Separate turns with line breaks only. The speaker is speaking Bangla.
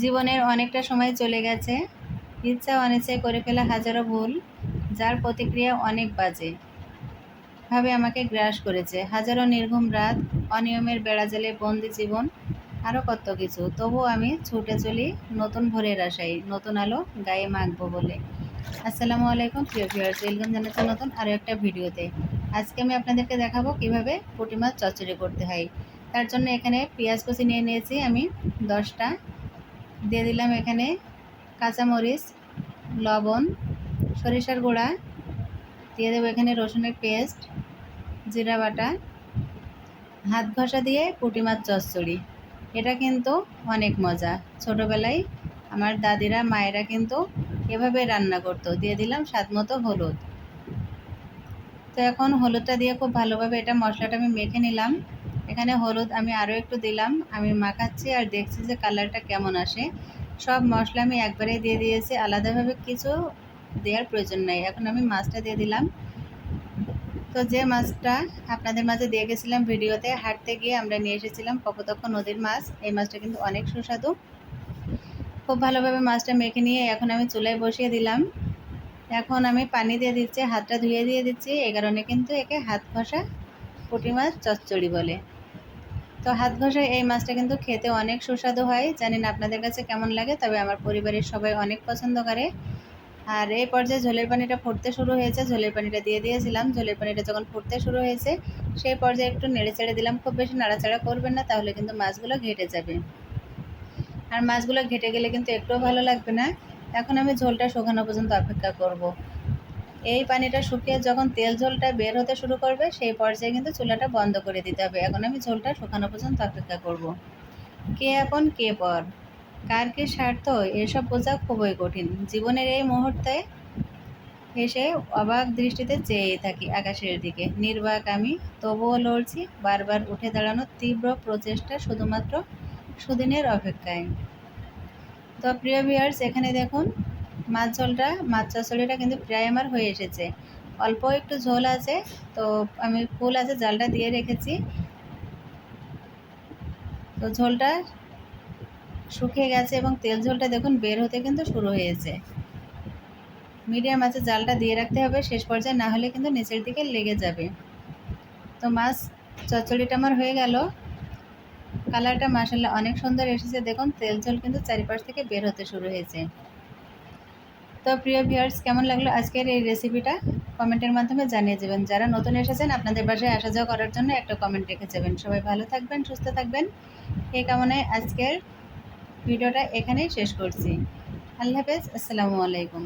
জীবনের অনেকটা সময় চলে গেছে। ইচ্ছা অনিচ্ছায় করে ফেলা হাজারো ভুল, যার প্রতিক্রিয়া অনেক বাজে। ভাবে আমাকে গ্রাস করেছে। হাজারো নির্ঘুম রাত, অনিয়মের বেড়াজালে বন্দি জীবন আরও কত কিছু। তবু আমি ছুটে চলি নতুন ভোরের আশায়, নতুন আলো গায়ে মাখবো বলে। আসসালামু আলাইকুম, প্রিয় ভিউয়ার্স ওয়েলকাম জানাচ্ছি নতুন আরও একটা ভিডিওতে। আজকে আমি আপনাদেরকে দেখাবো কীভাবে পুঁটি মাছ চচ্চড়ি করতে হয়। তার জন্য এখানে পেঁয়াজ কুচি নিয়ে নিয়েছি আমি দশটা। দিয়ে দিলাম এখানে কাঁচামরিচ, লবণ, সরিষার গুঁড়া, দিয়ে দেবো এখানে রসুনের পেস্ট, জিরা বাটা, হাত ঘষা দিয়ে পুঁটি মাছ চচ্চড়ি। এটা কিন্তু অনেক মজা। ছোটোবেলায় আমার দাদিরা, মায়েরা কিন্তু এভাবে রান্না করতো। দিয়ে দিলাম স্বাদ মতো হলুদ। তো এখন হলুদটা দিয়ে খুব ভালোভাবে এটা মশলাটা আমি মেখে নিলাম। এখানে হলুদ আমি আরও একটু দিলাম, আমি মাখাচ্ছি আর দেখছি যে কালারটা কেমন আসে। সব মশলা আমি একবারে দিয়ে দিয়েছি, আলাদাভাবে কিছু দেওয়ার প্রয়োজন নেই। এখন আমি মাছটা দিয়ে দিলাম। তো যে মাছটা আপনাদের মাঝে দিয়ে গেছিলাম ভিডিওতে, হাঁটতে গিয়ে আমরা নিয়ে এসেছিলাম কপতক্ষ নদীর মাছ। এই মাছটা কিন্তু অনেক সুস্বাদু। খুব ভালোভাবে মাছটা মেখে নিয়ে এখন আমি চুলায় বসিয়ে দিলাম। এখন আমি পানি দিয়ে দিচ্ছি, হাতটা ধুয়ে দিয়ে দিচ্ছি। এ কারণে কিন্তু একে হাত ঘষা পুঁটি মাছ চচ্চড়ি বলে। তো হাত ঘষা এই মাছটা কিন্তু খেতে অনেক সুস্বাদু হয়। জানি না আপনাদের কাছে কেমন লাগে, তবে আমার পরিবারের সবাই অনেক পছন্দ করে। আর এই পর্যায়ে ঝোলের পানিটা ফুটতে শুরু হয়েছে, ঝোলের পানিটা দিয়ে দিয়েছিলাম। ঝোলের পানিটা যখন ফুটতে শুরু হয়েছে, সেই পর্যায়ে একটু নেড়ে চেড়ে দিলাম। খুব বেশি নাড়াচাড়া করবেন না, তাহলে কিন্তু মাছগুলো ঘেটে যাবে। আর মাছগুলো ঘেটে গেলে কিন্তু একটুও ভালো লাগবে না। এখন আমি ঝোলটা শুকানো পর্যন্ত অপেক্ষা করব। এই পানিটা শুকিয়ে যখন তেল ঝোলটা বের হতে শুরু করবে, সেই পর্যায়ে কিন্তু চুলাটা বন্ধ করে দিতে হবে। এখন আমি ঝোলটা শুকানো পর্যন্ত অপেক্ষা করব। কে আপন, কে পর? কার কে স্বার্থ? এসব বোঝা খুবই কঠিন। জীবনের এই মুহূর্তে এসে অবাক দৃষ্টিতে চেয়ে থাকি আকাশের দিকে। নির্বাক আমি, তবুও লড়ছি, বারবার উঠে দাঁড়ানোর তীব্র প্রচেষ্টা শুধুমাত্র সুদিনের অপেক্ষায়। তো প্রিয় ভিউয়ার্স এখানে দেখুন মাছ ঝোলটা, মাছ চচড়িটা কিন্তু প্রায় আমার হয়ে এসেছে। অল্প একটু ঝোল আছে, তো আমি ফুল আছে, জালটা দিয়ে রেখেছি। তো ঝোলটা শুকিয়ে গেছে এবং তেল ঝোলটা দেখুন বের হতে কিন্তু শুরু হয়েছে। মিডিয়াম আছে, জালটা দিয়ে রাখতে হবে শেষ পর্যায়ে, না হলে কিন্তু নিচের দিকে লেগে যাবে। তো মাছ চচ্চড়িটা আমার হয়ে গেল। কালারটা মাসাল্লাহ অনেক সুন্দর এসেছে। দেখুন, তেল ঝোল কিন্তু চারিপাশ থেকে বের হতে শুরু হয়েছে। তো প্রিয় ভিউয়ার্স কেমন লাগল আজকের এই রেসিপিটা কমেন্টের মাধ্যমে জানিয়ে যাবেন যারা নতুন এসেছেন, আপনাদের বাসায় আসা যাওয়া করার জন্য একটা কমেন্ট রেখে যাবেন। সবাই ভালো থাকবেন, সুস্থ থাকবেন। এই কামনায় আজকের ভিডিওটা এখানেই শেষ করছি। আল্লাহ হাফেজ, আসসালামু আলাইকুম।